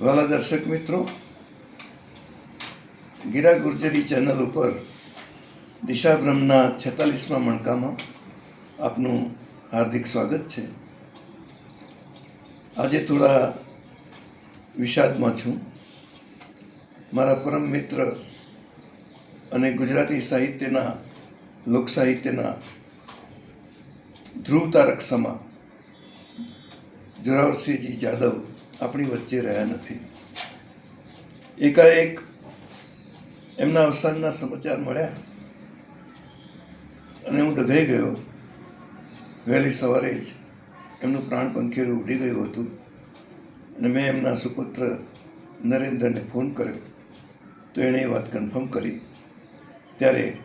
વાલા દર્શક મિત્રો, ગીરા ગુર્જરી ચેનલ ઉપર દિશા બ્રહ્મના છેતાલીસમાં મણકામાં આપનું હાર્દિક સ્વાગત છે. આજે થોડા વિષાદમાં છું. મારા પરમ મિત્ર અને ગુજરાતી સાહિત્યના, લોક સાહિત્યના ધ્રુવ તારક સમા, જોરાવરસિંહજી જાદવ આપણી વચ્ચે રહ્યા નથી. એકાએક એમના અવસાનના સમાચાર મળ્યા અને હું ડઘાઈ ગયો. વહેલી સવારે જ એમનું પ્રાણ પંખેરું ઉડી ગયું હતું અને મેં એમના સુપુત્ર નરેન્દ્રને ફોન કર્યો. તો એણે એ વાત કન્ફર્મ કરી. ત્યારે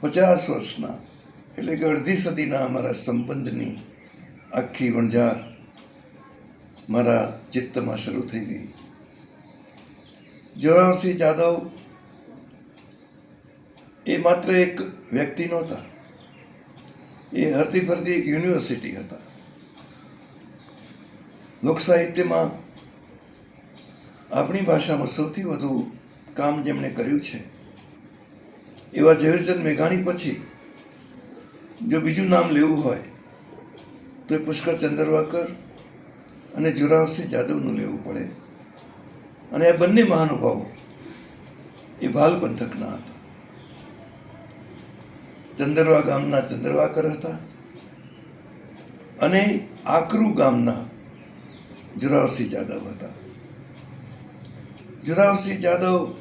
પચાસ વર્ષના એટલે કે અડધી સદીના અમારા સંબંધની આખી વણઝાર મારા ચિત્તમાં શરૂ થઈ ગઈ. જોરાવસિંહ જાદવ એ માત્ર એક વ્યક્તિ નહોતા. એ હરતી ફરતી એક યુનિવર્સિટી હતા. લોક સાહિત્યમાં આપણી ભાષામાં સૌથી વધુ કામ જેમણે કર્યું છે, એવા ઝવેરચંદ મેઘાણી પછી જો બીજું નામ લેવું હોય તો એ પુષ્કર ચંદ્રવાકર અને જોરાવરસિંહ જાદવનું લેવું પડે. અને આ બંને મહાનુભાવો એ ભાલ પંથકના હતા. ચંદરવા ગામના ચંદરવાકર હતા અને આકરુ ગામના જોરાવસિંહ જાદવ હતા. જોરાવસિંહ જાદવ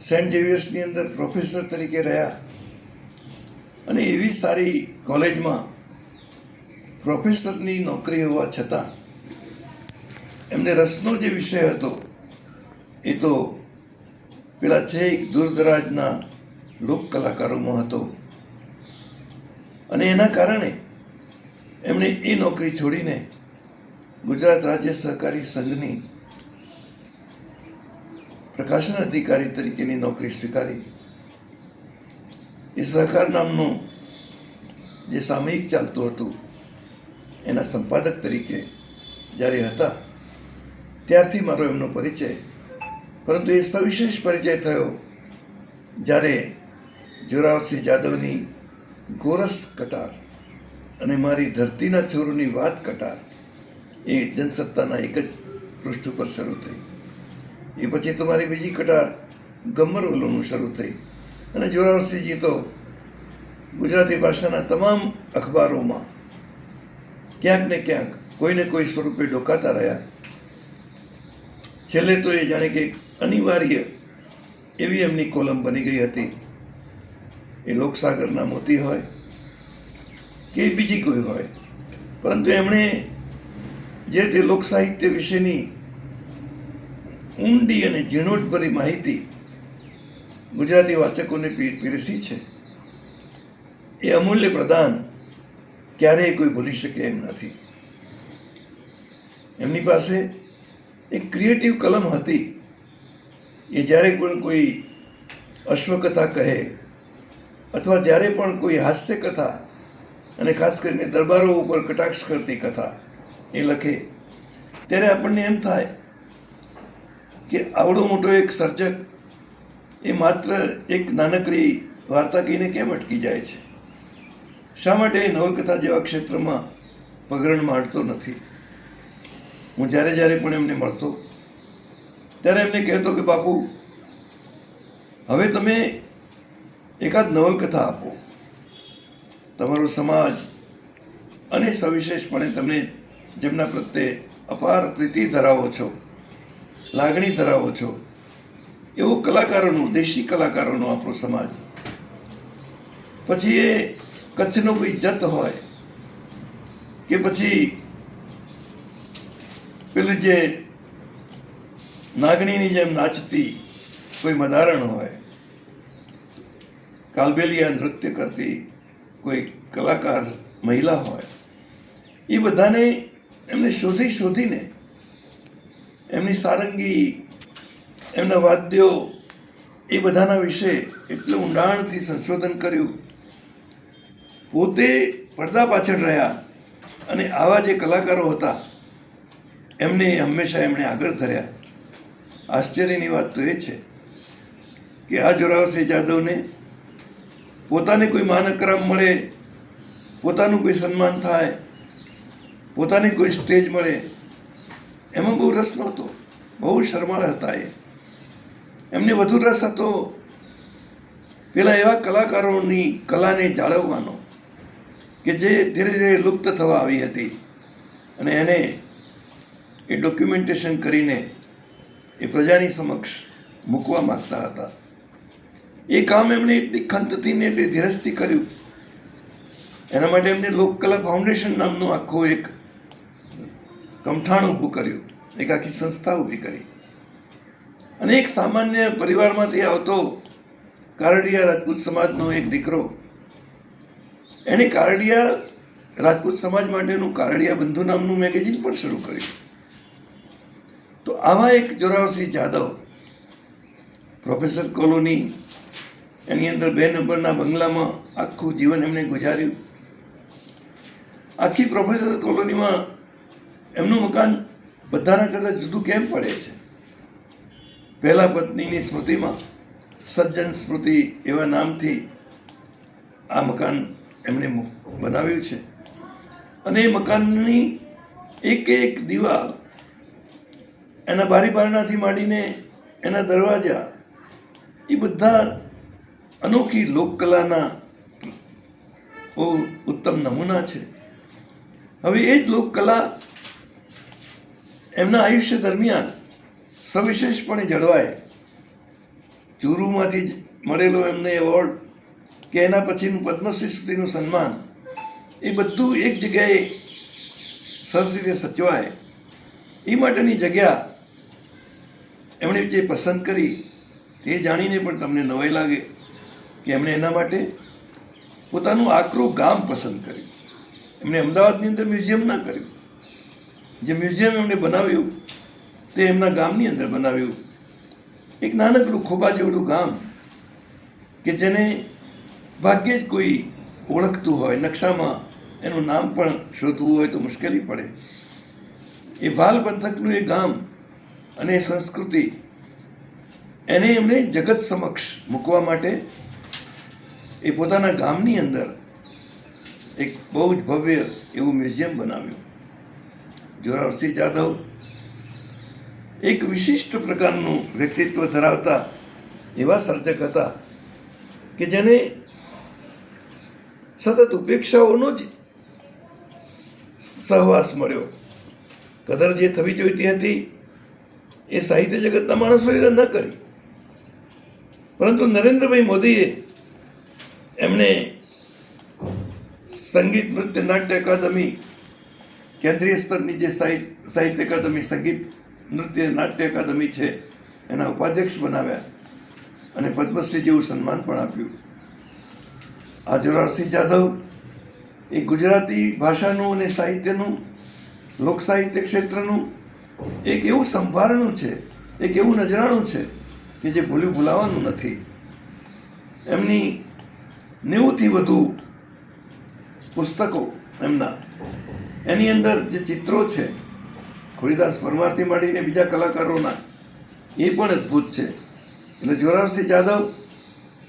સેન્ટ ઝેવિયર્સની અંદર પ્રોફેસર તરીકે રહ્યા અને એવી સારી કોલેજમાં પ્રોફેસરની નોકરી હોવા છતાં એમને રસનો જે વિષય હતો, એ તો પેલા છેક દૂરદરાજના લોક કલાકારોમાં હતો. અને એના કારણે એમણે એ નોકરી છોડીને ગુજરાત રાજ્ય સહકારી સંઘની પ્રકાશન અધિકારી તરીકેની નોકરી સ્વીકારી. એ સહકાર નામનું જે સામયિક ચાલતું હતું એના સંપાદક તરીકે જ્યારે હતા, ત્યારથી મારો એમનો પરિચય. પરંતુ એ સવિશેષ પરિચય થયો જ્યારે જોરાવસિંહ જાદવની ગોરસ કટાર અને મારી ધરતીના ચોરોની વાત કટાર એ જનસત્તાના એક જ પૃષ્ઠ ઉપર શરૂ થઈ. એ પછી તો મારી બીજી કટાર ગમ્મર ઓલોનું શરૂ થઈ. અને જોરાવસિંહજી તો ગુજરાતી ભાષાના તમામ અખબારોમાં ક્યાંક ને ક્યાંક કોઈને કોઈ સ્વરૂપે ડોકાતા રહ્યા. છેલ્લે તો એ જાણે કે અનિવાર્ય એવી એમની કોલમ બની ગઈ હતી. એ લોકસાગરના મોતી હોય કે બીજી કોઈ હોય. પરંતુ એમણે જે તે લોક સાહિત્ય વિશેની ઊંડી અને ઝીણવટભરી માહિતી ગુજરાતી વાચકોને પીરસી છે. એ અમૂલ્ય પ્રદાન ક્યારેય કોઈ ભૂલી શકે એમ નથી. એમની પાસે એક ક્રિએટિવ કલમ હતી. એ જ્યારે પણ કોઈ અશ્વકથા કહે અથવા જ્યારે પણ કોઈ હાસ્ય કથા અને ખાસ કરીને દરબારો ઉપર કટાક્ષ કરતી કથા એ લખે, ત્યારે આપણને એમ થાય કે આવડો મોટો એક સર્જક એ માત્ર એક નાનકડી વાર્તા કહીને કેમ અટકી જાય છે? શા માટે એ નવલકથા જેવા ક્ષેત્રમાં પગરણ માંડતો નથી? હું જ્યારે જ્યારે પણ એમને મળતો, ત્યારે એમને કહેતો કે, બાપુ, હવે તમે એકાદ નવલકથા આપો. તમારો સમાજ અને સવિશેષપણે તમે જેમના પ્રત્યે અપાર પ્રીતિ ધરાવો છો, લાગણી ધરાવો છો, એવો કલાકારોનું, દેશી કલાકારોનો આપણો સમાજ. પછી એ કચ્છનો કોઈ જત હોય કે પછી પેલું જે નાગણીની જેમ નાચતી કોઈ મદારણ હોય, કાલબેલિયા નૃત્ય કરતી કોઈ કલાકાર, મહિલા હોય, એ બધાને એમને શોધી શોધીને એમની સારંગી, એમના વાદ્યો એ બધાના વિશે એટલું ઊંડાણથી સંશોધન કર્યું પોતે પડદા પાછળ રહ્યા અને આવા જે કલાકારો હતા, એમને હંમેશા એમણે આગળ ધર્યા. આશ્ચર્યની વાત તો એ છે કે આ જોરાવસિંહ જાદવને પોતાને કોઈ માનકરામ મળે, પોતાનું કોઈ સન્માન થાય, પોતાની કોઈ સ્ટેજ મળે, એમાં બહુ રસ નહોતો, બહુ શરમાળ હતા એ. એમને વધુ રસ હતો, પેલા એવા કલાકારોની કલાને જાળવવાનો. કે જે ધીરે ધીરે લુપ્ત થવા આવી હતી. અને એને એ ડોક્યુમેન્ટેશન કરીને એ પ્રજાની સમક્ષ મૂકવા માગતા હતા. એ કામ એમણે એટલી ખંતથી ને એટલી ધીરજથી કર્યું. એના માટે એમને લોકકલા ફાઉન્ડેશન નામનું આખું એક કમઠાણ ઊભું કર્યું. એક આખી સંસ્થા ઊભી કરી. અને એક સામાન્ય પરિવારમાંથી આવતો કારડિયા રાજપૂત સમાજનો એક દીકરો એણે કારડિયા રાજપૂત સમાજ માટેનું કારડિયા બંધુ નામનું મેગેઝિન પણ શરૂ કર્યું તો આવા એક જોરાવસિંહ જાદવ, પ્રોફેસર કોલોની, એની અંદર બે નંબરના બંગલામાં આખું જીવન એમણે ગુજાર્યું. આખી પ્રોફેસર કોલોનીમાં એમનું મકાન બધાના કરતાં જુદું કેમ પડે છે? પહેલા પત્નીની સ્મૃતિમાં સજ્જન સ્મૃતિ એવા નામથી આ મકાન એમણે બનાવ્યું છે. અને એ મકાનની એક એક દીવાલ એના બારી બારણાથી માંડીને એના દરવાજા એ બધા અનોખી લોકકલાના બહુ ઉત્તમ નમૂના છે. હવે એ જ લોકકલા એમના આયુષ્ય દરમિયાન સવિશેષપણે જળવાય. ચુરુમાંથી મળેલો એમને એવોર્ડ કે એના પછીનું પદ્મશ્રી સુધીનું સન્માન. એ બધું એક જગ્યાએ સરસ રીતે સચવાય. એ માટેની જગ્યા એમણે જે પસંદ કરી એ જાણીને પણ તમને નવાઈ લાગે કે એમણે એના માટે પોતાનું આકરું ગામ પસંદ કર્યું. એમણે અમદાવાદની અંદર મ્યુઝિયમ ના કર્યું. જે મ્યુઝિયમ એમણે બનાવ્યું, તે એમના ગામની અંદર બનાવ્યું. એક નાનકડું ખોબા જેવડું ગામ કે જેને ભાગ્યે જ કોઈ ઓળખતું હોય, નકશામાં એનું નામ પણ શોધવું હોય તો મુશ્કેલી પડે. એ ભાલ પંથકનું એ ગામ અને એ સંસ્કૃતિ, એને એમણે જગત સમક્ષ મૂકવા માટે એ પોતાના ગામની અંદર એક બહુ જ ભવ્ય એવું મ્યુઝિયમ બનાવ્યું. જોરાવસિંહ જાદવ એક વિશિષ્ટ પ્રકારનું વ્યક્તિત્વ ધરાવતા એવા સર્જક હતા કે જેને સતત ઉપેક્ષાઓનો જ સહવાસ મળ્યો. કદર જે થવી જોઈતી હતી, એ સાહિત્ય જગતના માણસોએ ન કરી. પરંતુ નરેન્દ્રભાઈ મોદીએ એમણે સંગીત નૃત્ય નાટ્ય અકાદમી કેન્દ્રીય સ્તરની જે સાહિ- સાહિત્ય અકાદમી સંગીત નૃત્ય નાટ્ય અકાદમી છે, એના ઉપાધ્યક્ષ બનાવ્યા અને પદ્મશ્રી જેવું સન્માન પણ આપ્યું. આ જોરારસિંહ જાદવ એ ગુજરાતી ભાષાનું અને સાહિત્યનું લોક સાહિત્ય ક્ષેત્રનું એક એવું સંભારણું છે, એક એવું નજરાણું છે કે જે ભૂલ્યું ભૂલાવાનું નથી. એમની નેવુંથી વધુ પુસ્તકો એમના. એની અંદર જે ચિત્રો છે, ખોડીદાસ પરમારથી માંડીને બીજા કલાકારોના, એ પણ અદ્ભુત છે. એટલે જોરારસિંહ જાદવ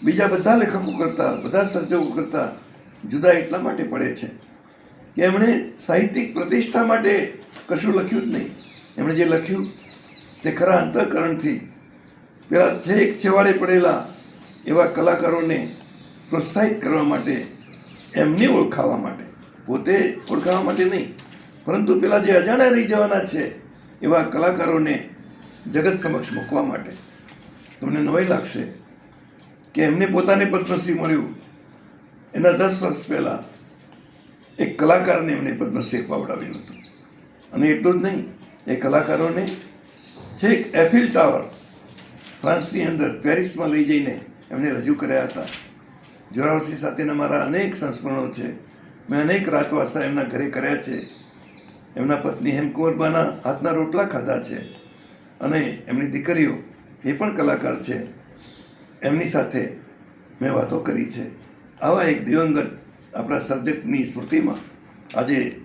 બીજા બધા લેખકો કરતાં, બધા સર્જકો કરતાં જુદા એટલા માટે પડે છે કે એમણે સાહિત્યિક પ્રતિષ્ઠા માટે કશું લખ્યું જ નહીં. એમણે જે લખ્યું તે ખરા અંતઃકરણથી પેલા છેક છેવાડે પડેલા એવા કલાકારોને પ્રોત્સાહિત કરવા માટે, એમને ઓળખાવા માટે. પોતે ઓળખાવા માટે નહીં, પરંતુ પેલા જે અજાણ્યા રહી જવાના છે એવા કલાકારોને જગત સમક્ષ મૂકવા માટે. તમને નવાઈ લાગશે કે એમને પોતાને પદ્મશ્રી મળ્યું. એના દસ વર્ષ પહેલાં એક કલાકારને એમને પદ્મશ્રી અપાવડાવ્યું હતું. અને એટલું જ નહીં, એ કલાકારોને છેક એફિલ ટાવર ફ્રાન્સની અંદર પેરિસમાં લઈ જઈને એમને રજૂ કર્યા હતા. જોરાવરસિંહ સાથેના મારા અનેક સંસ્મરણો છે. મેં અનેક રાતવાસા એમના ઘરે કર્યા છે. એમના પત્ની હેમકુંવરબાના હાથના રોટલા ખાધા છે. અને એમની દીકરીઓ એ પણ કલાકાર છે. એમની સાથે મેં વાતો કરી છે. આવા એક દિવંગત આપણા સર્જકની સ્મૃતિમાં આજે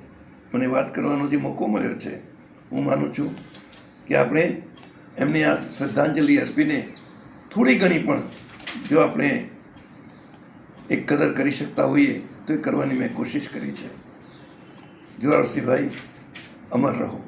મને વાત કરવાનો જે મોકો મળ્યો છે, હું માનું છું કે આપણે એમને આ શ્રદ્ધાંજલિ અર્પીને થોડી ઘણી પણ જો આપણે એક કદર કરી શકતા હોઈએ, તો એ કરવાની મેં કોશિશ કરી છે. જોરાવરસિંહભાઈ અમર રહો.